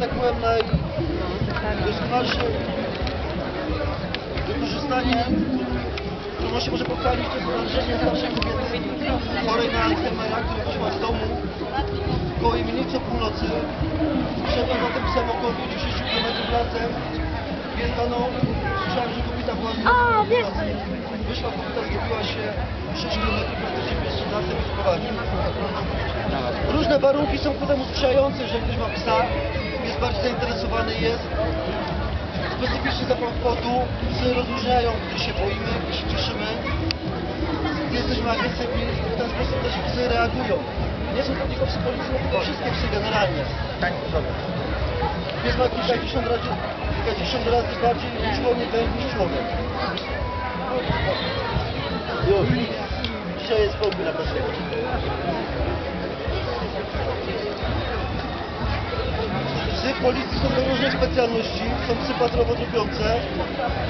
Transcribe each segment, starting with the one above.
tak powiem, najdoskonalsze wykorzystanie, którą się może pochwalić, to jest znalezienie starszej kobiety chorej na Alzheimera, która wyszła z domu koło imienicy o północy. Szedłem za tym psem około 50 km lasem. Pies stanął, słyszałem, że kobieta była z. Wyszła kobieta, zgubiła się 6 km praktycznie pies lasem i. Różne warunki są ku temu sprzyjające, jeżeli ktoś ma psa, jest bardziej zainteresowany, jest specyficzny zapach potu, psy rozróżniają, gdy się boimy, gdy się cieszymy, gdy jesteśmy agresywni, w ten sposób też psy reagują. Nie są to tylko psy policyjne, tylko wszystkie psy generalnie. Pies ma kilkadziesiąt razy, kilkadziesiąt razy bardziej człowiek niż człowiek. Już. Dzisiaj jest spokój na każdego. Policji są do różnych specjalności. Są psy patrowo tropiące,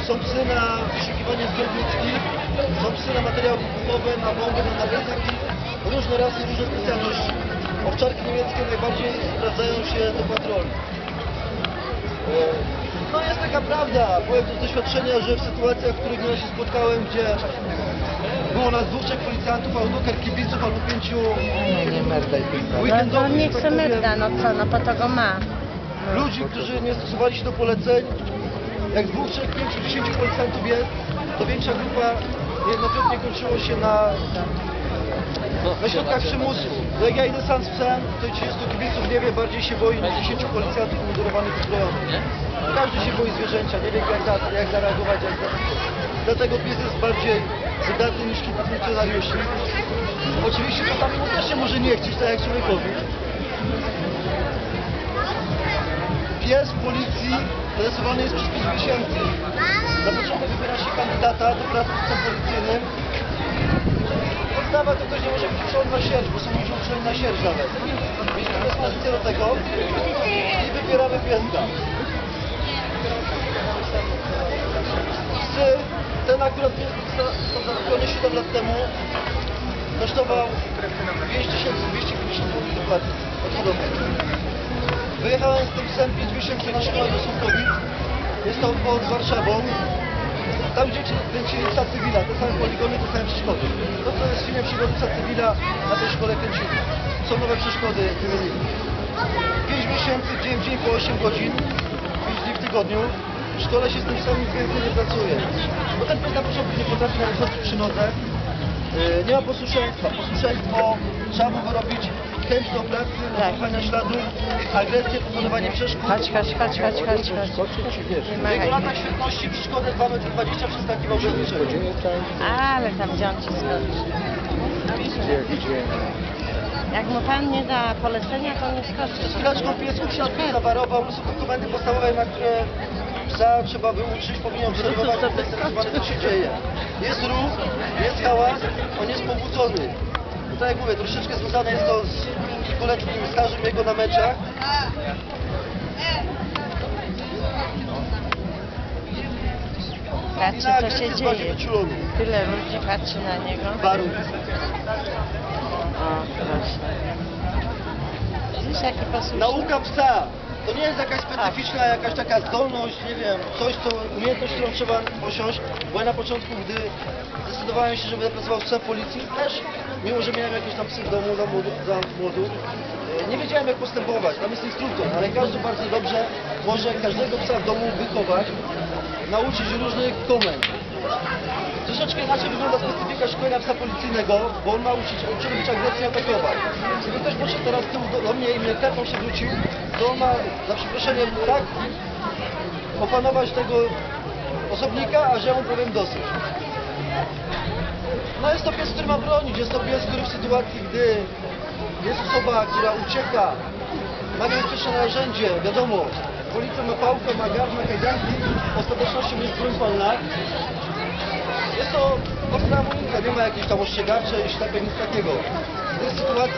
są psy na wyszukiwanie zbiorów ludzkich, są psy na materiały wybuchowe, na bomby, na narkotyki. Różne rasy, różne specjalności. Owczarki niemieckie najbardziej sprawdzają się do patroli. E, No jest taka prawda, powiem to z doświadczenia, że w sytuacjach, w których ja się spotkałem, gdzie było nas dwóch, trzech policjantów, albo dwóch kibiców, albo pięciu Nie merdaj tylko. No to weekendowych, niech że se tak powiem, myrda, no co, no po to go ma. Ludzi, którzy nie stosowali się do poleceń, jak dwóch, trzech, pięciu, dziesięciu policjantów jest, to większa grupa jednokrotnie kończyło się na, na środkach przymusu. No jak ja idę sam z psem, to 30 kibiców nie wie, bardziej się boi niż 10 policjantów mundurowanych uzbrojonych. Każdy się boi zwierzęcia, nie wie jak, za, jak zareagować, jak. Dlatego pies jest bardziej wydatny niż funkcjonariuszy. Oczywiście czasami mu też się może nie chcieć, tak jak człowiekowi. Pies policji stresowany jest przez 5 miesięcy. Na początku wybiera się kandydata do pracy w policyjnym. Podstawa to ktoś nie może być uczony na sierść, bo są ludzie uczeni na sierść nawet. Mieliśmy dyspozycję do tego i wybieramy pieska. Psy, ten akurat został zakupiony 7 lat temu. Kosztował 5250 zł dokładnie. Od hodowcy. Wyjechałem z tym psem 5 miesięcy na szkołę do Sułkowic. Jest to pod Warszawą. Tam gdzie kręcili psa cywila, te same poligony, te same przeszkody. To co jest filmem przygody psa cywila na tej szkole kręcili. Są nowe przeszkody wymienili. 5 miesięcy, dzień w dzień po 8 godzin, 5 dni w tygodniu. W szkole się z tym psem nic więcej nie pracuje. Bo ten pies na początku nie potrafi nawet chodzić przy nodze. Yy, Nie ma posłuszeństwa. Posłuszeństwo trzeba mu wyrobić chęć do pracy, Tak. słuchania śladów, agresję, pokonywanie przeszkód. Chodź, chodź, chodź, chodź, chodź, chodź. Latach świetności przeszkody 2 metry 20 przeskakiwał bez niczego. Ale tam gdzie on ci skoczy. Jak mu pan nie da polecenia, to nie skoczy. Z chwileczką pies usiadł, zawarował, komendy podstawowe, na które psa trzeba wyuczyć, powinien obserwować, co się dzieje. Jest ruch, jest hałas, on jest pobudzony. Tak jak mówię, troszeczkę związane jest to z kilkuletnim stażem jego na meczach. Na co się dzieje. Tyle ludzi patrzy na niego. Baru. O, proszę. Widzisz, jaki posłuszny? Nauka psa to nie jest jakaś specyficzna, jakaś taka zdolność, nie wiem, coś, co, umiejętność, którą trzeba posiąść, bo ja na początku, gdy zdecydowałem się, żeby pracował w psem policji, też, mimo że miałem jakieś tam psy w domu za młodu, za młodu e, nie wiedziałem jak postępować, tam jest instruktor, ale każdy bardzo dobrze może każdego psa w domu wychować, nauczyć różnych komend. Troszeczkę inaczej wygląda specyfika szkolenia psa policyjnego, bo on ma uczyć, uczy robić agresję i atakować. Gdyby ktoś poszedł teraz z tyłu do, do mnie i mnie klepał się wrócił, to on ma, za przeproszeniem, tak opanować tego osobnika, a że ja mu powiem dosyć. No jest to pies, który ma bronić, jest to pies, który w sytuacji, gdy jest osoba, która ucieka, ma niebezpieczne narzędzie, wiadomo, policja ma pałkę, ma garb, ma kajdanki, ostatecznością jest broń palna, jest to ostra amunicja, nie ma jakiejś tam ostrzegaczy, ślepek, nic takiego. Jest sytuacja